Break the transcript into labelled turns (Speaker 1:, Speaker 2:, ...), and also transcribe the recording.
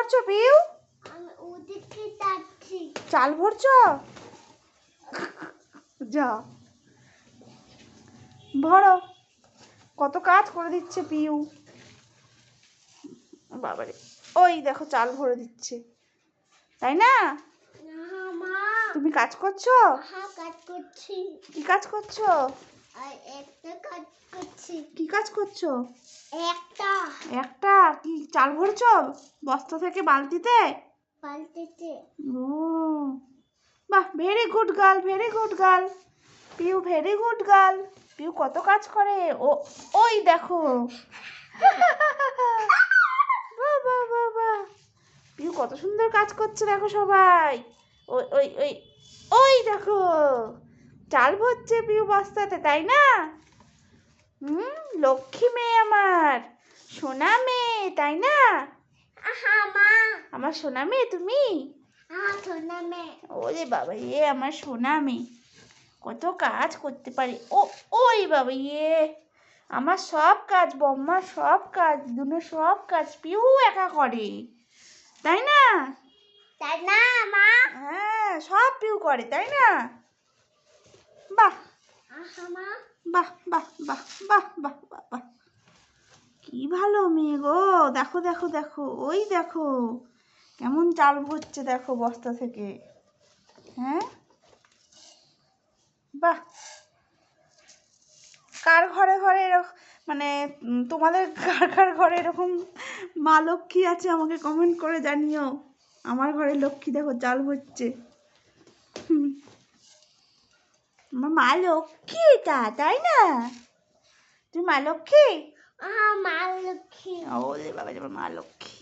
Speaker 1: ভরছো পিউ? চাল ভরছো? যা। ভরো। কত কাজ করে দিচ্ছে পিউ। বাবারে। ওই দেখো চাল ভরে দিচ্ছে। তাই না? তুমি কাজ করছ?
Speaker 2: হ্যাঁ কাজ করছি।
Speaker 1: কি কাজ করছ? কি কাজ করছ?
Speaker 2: একটা।
Speaker 1: একটা? কি চাল ভরছো? বস্তা থেকে বালতিতে?
Speaker 2: পাল্টেতে
Speaker 1: ও বাহ very good girl very good girl Piu very good girl Piu কত কাজ করে? ও ওই দেখো। বাহ বাহ। পিউ কত সুন্দর কাজ করছে দেখো সবাই। ওই ওই ওই ওই দেখো। চাল ভরছে পিউ বস্তাতে তাই না? হুম লক্ষ্মী মেয়ে আমার। সোনা মেয়ে তাই না? আমার সোনা মেয়ে তুমি?
Speaker 2: সোনা মে
Speaker 1: ওরে বাবা ইয়ে আমার সোনা মেয়ে। কত কাজ করতে পারি। ও ওই বাবা ইয়ে। আমার সব কাজ বম্মা সব কাজ দুনো সব কাজ পিউ একা করে। তাই না?
Speaker 2: তাই না মা?
Speaker 1: হ্যাঁ সব পিউ করে তাই না? বাহ বাহ বাহ বাহ বাহ বাহ বাহ বাহ। কি ভালো মেয়ে গো। দেখো দেখো দেখো ওই দেখো। কেমন চাল ভরছে দেখো বস্তা থেকে। হ্যাঁ? বাহ। কার ঘরে ঘরে এরকম মানে তোমাদের কার কার ঘরে এরকম মা লক্ষ্মী আছে আমাকে কমেন্ট করে জানিও। আমার ঘরে লক্ষ্মী দেখো চাল ভরছে। হুম। আমার মা লক্ষ্মী তা তাই না তুই মা লক্ষ্মী
Speaker 2: আহা মা লক্ষ্মী
Speaker 1: ও রে বাবা আমার মা লক্ষ্মী